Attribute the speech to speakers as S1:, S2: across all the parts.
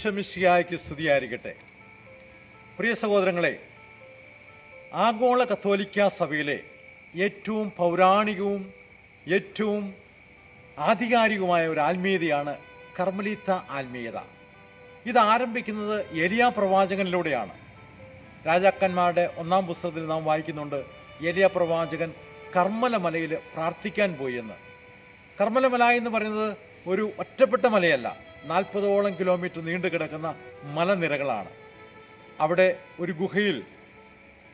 S1: ഈശ്വമിശിയായ്ക്ക് സ്തുതിയായിരിക്കട്ടെ. പ്രിയ സഹോദരങ്ങളെ ആഗോള കത്തോലിക്ക സഭയിലെ ഏറ്റവും പൗരാണികവും ഏറ്റവും ആധികാരികവുമായ ഒരു ആത്മീയതയാണ് കർമ്മലീത്ത ആത്മീയത. ഇത് ആരംഭിക്കുന്നത് എലിയ പ്രവാചകനിലൂടെയാണ്. രാജാക്കന്മാരുടെ ഒന്നാം പുസ്തകത്തിൽ നാം വായിക്കുന്നുണ്ട് എലിയ പ്രവാചകൻ കർമ്മലമലയിൽ പ്രാർത്ഥിക്കാൻ പോയി എന്ന്. കർമ്മലമല എന്ന് പറയുന്നത് ഒരു ഒറ്റപ്പെട്ട മലയല്ല നാൽപ്പതോളം കിലോമീറ്റർ നീണ്ടു കിടക്കുന്ന മലനിരകളാണ്. അവിടെ ഒരു ഗുഹയിൽ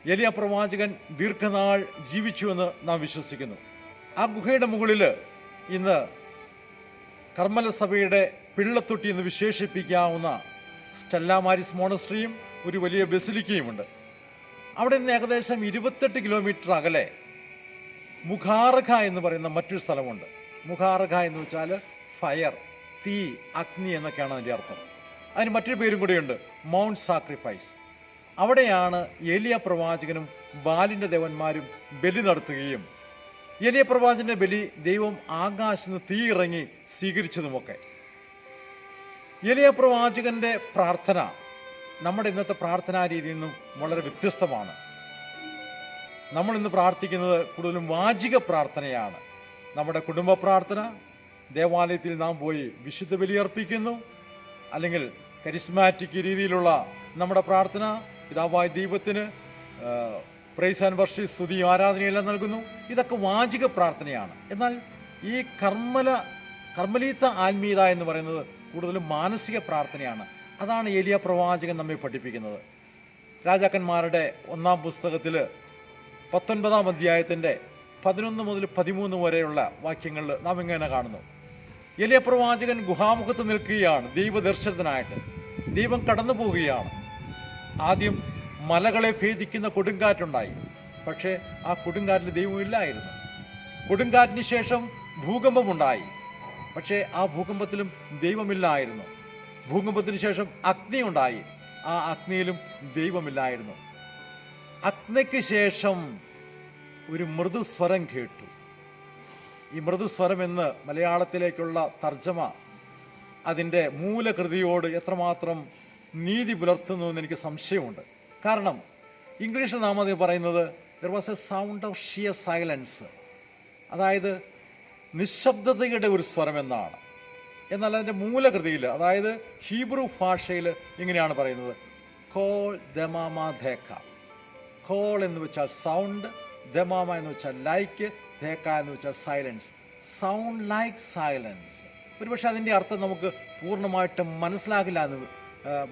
S1: എലിയ പ്രവാചകൻ ദീർഘനാൾ ജീവിച്ചുവെന്ന് നാം വിശ്വസിക്കുന്നു. ആ ഗുഹയുടെ മുകളിൽ ഇന്ന് കർമ്മല സഭയുടെ പിള്ളത്തൊട്ടി എന്ന് വിശേഷിപ്പിക്കാവുന്ന സ്റ്റെല്ല മാരിസ് മോണസ്ട്രിയും ഒരു വലിയ ബസിലിക്കയുമുണ്ട്. അവിടെ നിന്ന് ഏകദേശം ഇരുപത്തെട്ട് കിലോമീറ്റർ അകലെ മുഖാർഖ എന്ന് പറയുന്ന മറ്റൊരു സ്ഥലമുണ്ട്. മുഖാർഖ എന്ന് വെച്ചാൽ ഫയർ. തീ അഗ്നി എന്നൊക്കെയാണ് അതിന്റെ അർത്ഥം. അതിന് മറ്റൊരു പേരും കൂടിയുണ്ട് മൗണ്ട് സാക്രിഫൈസ് അവിടെയാണ് എലിയ പ്രവാചകനും ബാലിന്റെ ദേവന്മാരും ബലി നടത്തുകയും. എലിയ പ്രവാചകന്റെ ബലി ദൈവം ആകാശത്ത് തീ ഇറങ്ങി സ്വീകരിച്ചതുമൊക്കെ. എലിയ പ്രവാചകന്റെ പ്രാർത്ഥന നമ്മുടെ ഇന്നത്തെ പ്രാർത്ഥനാ രീതിയിൽ നിന്നും വളരെ വ്യത്യസ്തമാണ്. നമ്മൾ ഇന്ന് പ്രാർത്ഥിക്കുന്നത് കൂടുതലും വാചിക പ്രാർത്ഥനയാണ്. നമ്മുടെ കുടുംബ പ്രാർത്ഥന ദേവാലയത്തിൽ നാം പോയി വിശുദ്ധ ബലിയർപ്പിക്കുന്നു. അല്ലെങ്കിൽ കരിസ്മാറ്റിക് രീതിയിലുള്ള നമ്മുടെ പ്രാർത്ഥന പിതാവായ ദൈവത്തിന് പ്രൈസ് ആൻഡ് വർഷി സ്തുതി ആരാധനയെല്ലാം നൽകുന്നു. ഇതൊക്കെ വാചിക പ്രാർത്ഥനയാണ്. എന്നാൽ ഈ കർമ്മല കർമ്മലീത്ത ആത്മീയത എന്ന് പറയുന്നത് കൂടുതലും മാനസിക പ്രാർത്ഥനയാണ്. അതാണ് ഏലിയ പ്രവാചകൻ നമ്മെ പഠിപ്പിക്കുന്നത്. രാജാക്കന്മാരുടെ ഒന്നാം പുസ്തകത്തിൽ പത്തൊൻപതാം അധ്യായത്തിന്റെ പതിനൊന്ന് മുതൽ പതിമൂന്ന് വരെയുള്ള വാക്യങ്ങളിൽ നാം ഇങ്ങനെ കാണുന്നു. എലിയ പ്രവാചകൻ ഗുഹാമുഖത്ത് നിൽക്കുകയാണ്. ദൈവദർശനത്തിനായിട്ട്. ദൈവം കടന്നു പോവുകയാണ്. ആദ്യം മലകളെ ഭേദിക്കുന്ന കൊടുങ്കാറ്റുണ്ടായി. പക്ഷേ ആ കൊടുങ്കാറ്റിൽ ദൈവമില്ലായിരുന്നു കൊടുങ്കാറ്റിന് ശേഷം ഭൂകമ്പമുണ്ടായി. പക്ഷേ ആ ഭൂകമ്പത്തിലും ദൈവമില്ലായിരുന്നു. ഭൂകമ്പത്തിന് ശേഷം അഗ്നി ഉണ്ടായി ആ അഗ്നിയിലും ദൈവമില്ലായിരുന്നു. അഗ്നിക്ക് ശേഷം ഒരു മൃദുസ്വരം കേട്ടു. ഈ മൃദുസ്വരം എന്ന് മലയാളത്തിലേക്കുള്ള തർജമ അതിന്റെ മൂലകൃതിയോട് എത്രമാത്രം നീതി പുലർത്തുന്നു എന്ന് എനിക്ക് സംശയമുണ്ട്. കാരണം ഇംഗ്ലീഷിൽ നാം അത് പറയുന്നത് there was a sound of sheer silence അതായത് നിശബ്ദതയുടെ ഒരു സ്വരം എന്നാണ്. എന്നാൽ അതിന്റെ മൂലകൃതിയിൽ അതായത് ഹീബ്രു ഭാഷയിൽ ഇങ്ങനെയാണ് പറയുന്നത്. കോൾ ദമാമ ധേക്ക കോൾ എന്ന് വെച്ചാൽ സൗണ്ട് ദമാമ എന്ന് വെച്ചാൽ ലൈക്ക് തേക്ക എന്ന് വെച്ചാൽ സൈലൻസ് സൗണ്ട് ലൈക്ക് സൈലൻസ് ഒരുപക്ഷെ അതിന്റെ അർത്ഥം നമുക്ക് പൂർണമായിട്ടും മനസ്സിലാകില്ല എന്ന്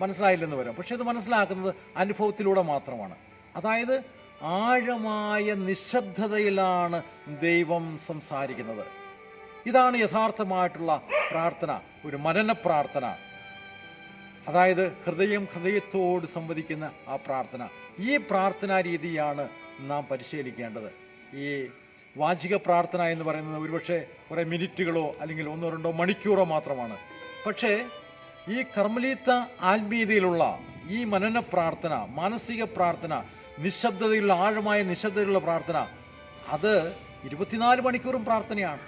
S1: മനസ്സിലായില്ലെന്ന് വരാം. പക്ഷെ ഇത് മനസ്സിലാക്കുന്നത് അനുഭവത്തിലൂടെ മാത്രമാണ്. അതായത് ആഴമായ നിശബ്ദതയിലാണ് ദൈവം സംസാരിക്കുന്നത്. ഇതാണ് യഥാർത്ഥമായിട്ടുള്ള പ്രാർത്ഥന ഒരു മനന പ്രാർത്ഥന. അതായത് ഹൃദയം ഹൃദയത്തോട് സംവദിക്കുന്ന ആ പ്രാർത്ഥന. ഈ പ്രാർത്ഥനാ രീതിയാണ് നാം പരിശീലിക്കേണ്ടത്. ഈ വാചിക പ്രാർത്ഥന എന്ന് പറയുന്നത് ഒരുപക്ഷെ കുറേ മിനിറ്റുകളോ അല്ലെങ്കിൽ ഒന്നോ രണ്ടോ മണിക്കൂറോ മാത്രമാണ്. പക്ഷേ ഈ കർമ്മലീത്ത ആത്മീയതയിലുള്ള ഈ മനന പ്രാർത്ഥന മാനസിക പ്രാർത്ഥന നിശബ്ദതയിലുള്ള ആഴമായ നിശബ്ദതയിലുള്ള പ്രാർത്ഥന അത് ഇരുപത്തിനാല് മണിക്കൂറും പ്രാർത്ഥനയാണ്.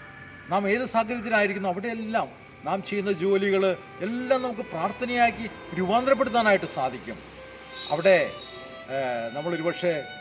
S1: നാം ഏത് സാഹചര്യത്തിലായിരിക്കുന്നു അവിടെയെല്ലാം നാം ചെയ്യുന്ന ജോലികൾ എല്ലാം നമുക്ക് പ്രാർത്ഥനയാക്കി രൂപാന്തരപ്പെടുത്താനായിട്ട് സാധിക്കും. അവിടെ നമ്മളൊരുപക്ഷെ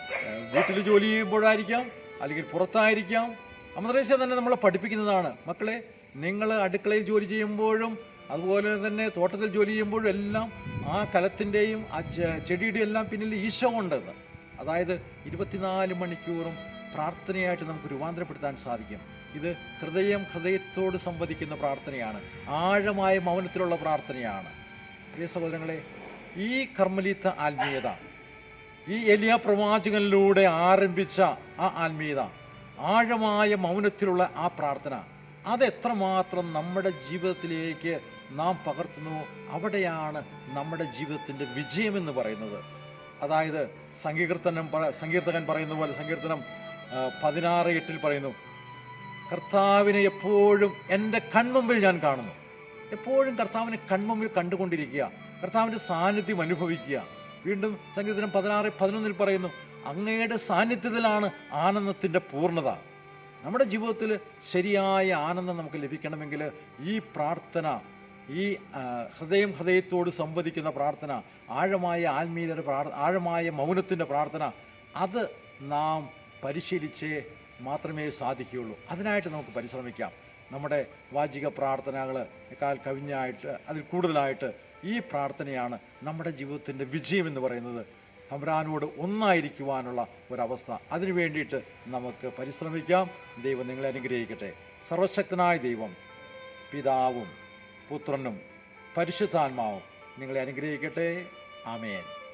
S1: വീട്ടിൽ ജോലി ചെയ്യുമ്പോഴായിരിക്കാം അല്ലെങ്കിൽ പുറത്തായിരിക്കാം. അമദ്രേശ തന്നെ നമ്മളെ പഠിപ്പിക്കുന്നതാണ്. മക്കളെ നിങ്ങൾ അടുക്കളയിൽ ജോലി ചെയ്യുമ്പോഴും അതുപോലെ തന്നെ തോട്ടത്തിൽ ജോലി ചെയ്യുമ്പോഴും എല്ലാം ആ കലത്തിന്റെയും ആ ചെടിയുടെ എല്ലാം പിന്നിൽ ഈശോ ഉണ്ടെന്ന്. അതായത് ഇരുപത്തിനാല് മണിക്കൂറും പ്രാർത്ഥനയായിട്ട് നമുക്ക് രൂപാന്തരപ്പെടുത്താൻ സാധിക്കും. ഇത് ഹൃദയം ഹൃദയത്തോട് സംവദിക്കുന്ന പ്രാർത്ഥനയാണ്. ആഴമായ മൗനത്തിലുള്ള പ്രാർത്ഥനയാണ്. പ്രിയ സഹോദരങ്ങളെ ഈ കർമ്മലീത്ത ആത്മീയത ഈ എലിയ പ്രവാചകനിലൂടെ ആരംഭിച്ച ആ ആത്മീയത ആഴമായ മൗനത്തിലുള്ള ആ പ്രാർത്ഥന അത് എത്രമാത്രം നമ്മുടെ ജീവിതത്തിലേക്ക് നാം പകർത്തുന്നു അവിടെയാണ് നമ്മുടെ ജീവിതത്തിന്റെ വിജയമെന്ന് പറയുന്നത്. അതായത് സങ്കീർത്തനം സങ്കീർത്തകൻ പറയുന്ന പോലെ സങ്കീർത്തനം പതിനാറ് എട്ടിൽ പറയുന്നു കർത്താവിനെ എപ്പോഴും എന്റെ കൺമുമ്പിൽ ഞാൻ കാണുന്നു. എപ്പോഴും കർത്താവിനെ കൺമുമ്പിൽ കണ്ടുകൊണ്ടിരിക്കുക കർത്താവിന്റെ സാന്നിധ്യം അനുഭവിക്കുക. വീണ്ടും സംഗീതം പതിനാറ് പതിനൊന്നിൽ പറയുന്നു അങ്ങയുടെ സാന്നിധ്യത്തിലാണ് ആനന്ദത്തിന്റെ പൂർണത. നമ്മുടെ ജീവിതത്തിൽ ശരിയായ ആനന്ദം നമുക്ക് ലഭിക്കണമെങ്കിൽ ഈ പ്രാർത്ഥന ഈ ഹൃദയം ഹൃദയത്തോട് സംവദിക്കുന്ന പ്രാർത്ഥന ആഴമായ ആത്മീയതയുടെ ആഴമായ മൗനത്തിന്റെ പ്രാർത്ഥന അത് നാം പരിശീലിച്ചേ മാത്രമേ സാധിക്കുകയുള്ളൂ. അതിനായിട്ട് നമുക്ക് പരിശ്രമിക്കാം. നമ്മുടെ വാചിക പ്രാർത്ഥനകൾ പ്രാർത്ഥനകളെക്കാൾ കവിഞ്ഞായിട്ട് അതിൽ കൂടുതലായിട്ട് ഈ പ്രാർത്ഥനയാണ് നമ്മുടെ ജീവിതത്തിന്റെ വിജയം എന്ന് പറയുന്നത്. തമ്പുരാനോട് ഒന്നായിരിക്കുവാനുള്ള ഒരവസ്ഥ. അതിനു വേണ്ടിയിട്ട് നമുക്ക് പരിശ്രമിക്കാം. ദൈവം നിങ്ങളെ അനുഗ്രഹിക്കട്ടെ. സർവശക്തനായ ദൈവം പിതാവും പുത്രനും പരിശുദ്ധാത്മാവും നിങ്ങളെ അനുഗ്രഹിക്കട്ടെ. ആമേൻ.